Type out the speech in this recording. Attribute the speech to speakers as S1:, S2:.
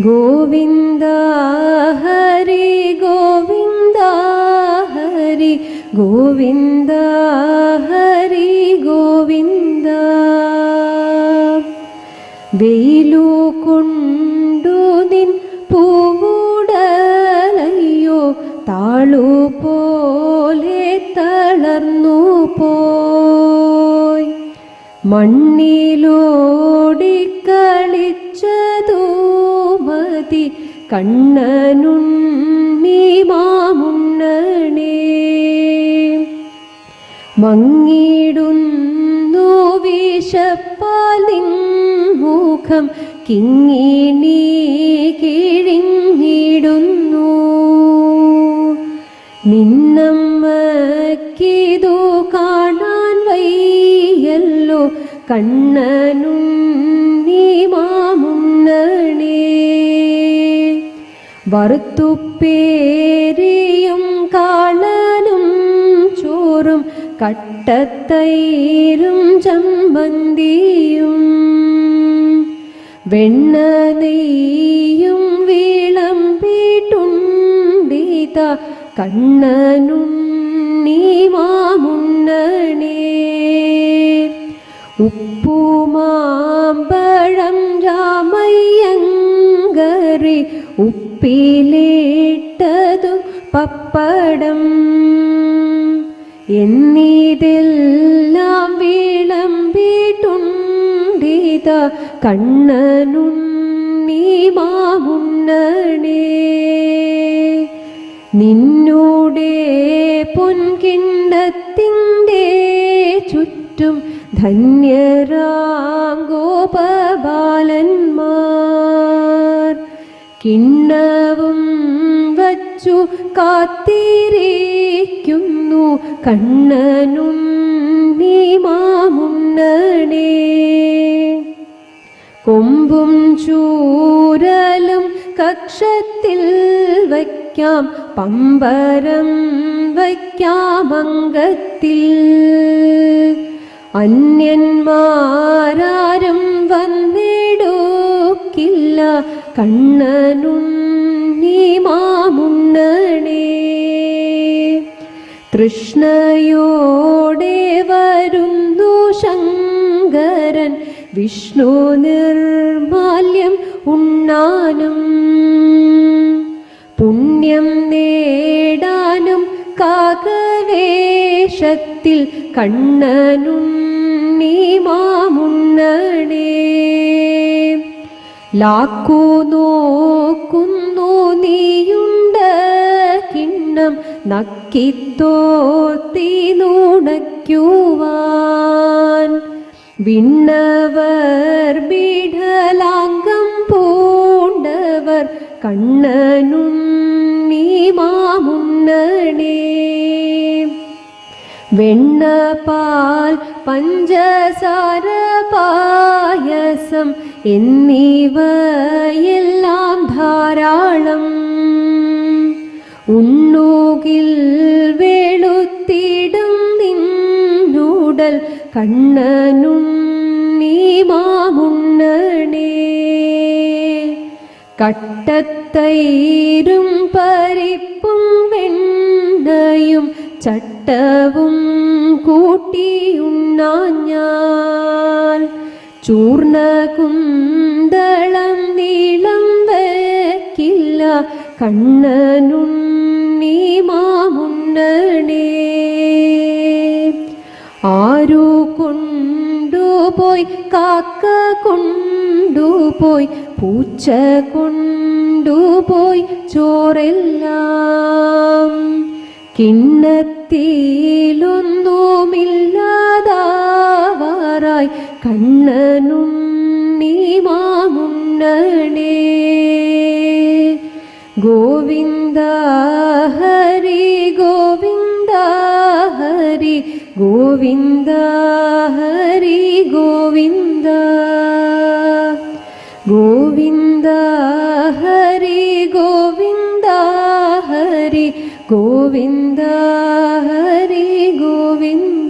S1: ഗോവിന്ദ ഹരി ഗോവിന്ദ ഹരി ഗോവിന്ദ ഹരി ഗോവിന്ദ. വെയിലു കൊണ്ടു നിൻ പൂവുടലയ്യോ താളു പോലെ തളർന്നു പോയി. മണ്ണിലോടിക്കളിച്ചതു മതി കണ്ണനുണ്ണി മാമുണ്ണണേ. മങ്ങിടുന്നു വിശപ്പാൽ മുഖം കിങ്ങിണി കിഴിഞ്ഞിടുന്നു. നിന്നമ്മക്കിതു കാണാൻ വയ്യല്ലോ കണ്ണനുണ്ണി മാമുണ്ണണേ വറുത്തുപ്പേരിയും കാളനും ചോറും കട്ടത്തൈരും ചമ്മന്തിയും വെണ്ണ നെയ്യും വിളമ്പിട്ടുണ്ടീത കണ്ണനുണ്ണി മാമുണ്ണണേ ഉപ്പുമാമ്പഴം രാമയ്യങ്കറി ഉപ്പിലിട്ടതു പപ്പടം. എന്നിതെല്ലാം വിളമ്പിട്ടുണ്ടിത കണ്ണനുണ്ണി മാമുണ്ണണേ നിന്നൂടെ പൊൻകിണ്ടത്തിന്റെ ചുറ്റും ധന്യരാം ഗോപബാലന്മാർ. കിണ്ണവും വച്ചു കാത്തിരിക്കുന്നു. കണ്ണനുണ്ണി മാമുണ്ണണേ കൊമ്പും ചൂരലും കക്ഷത്തിൽ വയ്ക്കാം. പമ്പരം വയ്ക്കാം അംഗത്തിൽ. അന്യന്മാരാരും വന്നിടുക്കില്ല കണ്ണനുണ്ണി മാമുണ്ണണേ. തൃഷ്ണയോടെ വരുന്നു ശങ്കരൻ. വിഷ്ണു നിർമാല്യം ഉണ്ണാനും. പുണ്യം നേടാനും കാകവേഷത്തിൽ കണ്ണനുണ്ണി മാമുണ്ണണേ ലാക്കു നോക്കുന്നു നീയുണ്ട കിണ്ണം നക്കിത്തോത്തി നുണയ്ക്കുവാൻ വിണ്ണവർ ബിഡലാംഗം പൂണ്ടവർ കണ്ണനുണ്ണി മാമുണ്ണണേ വെണ്ണപാൽ പഞ്ചസാര പായസം എന്നിവയെല്ലാം ധാരാളം ഉണ്ണുകിൽ വെളുത്തിടും നിന്നുടൽ കണ്ണനുണ്ണി മാമുണ്ണണേ കട്ടത്തൈരും പരിപ്പും വെണ്ണയും ചട്ടവും കൂട്ടിയുണ്ണാൻ ഞാൻ ചൂർണ കുന്തളം നീളം വയ്ക്കില്ല കണ്ണനുണ്ണി മാമുണ്ണണേ. ആരോ കൊണ്ടുപോയി കാക്ക കൊണ്ടുപോയി പൂച്ച കൊണ്ടുപോയി ചോറെല്ലാം. കിണ്ണത്തിലൊന്നുമില്ലാതാവാറായി കണ്ണനുണ്ണി മാമുണ്ണണേ ഗോവിന്ദ ഹരി ഗോവിന്ദ ഹരി ഗോവിന്ദ ഹരി ഗോവിന്ദ. ഗോവിന്ദ ഹരി ഗോവിന്ദ ഹരി ഗോവിന്ദ ഹരി ഗോവിന്ദ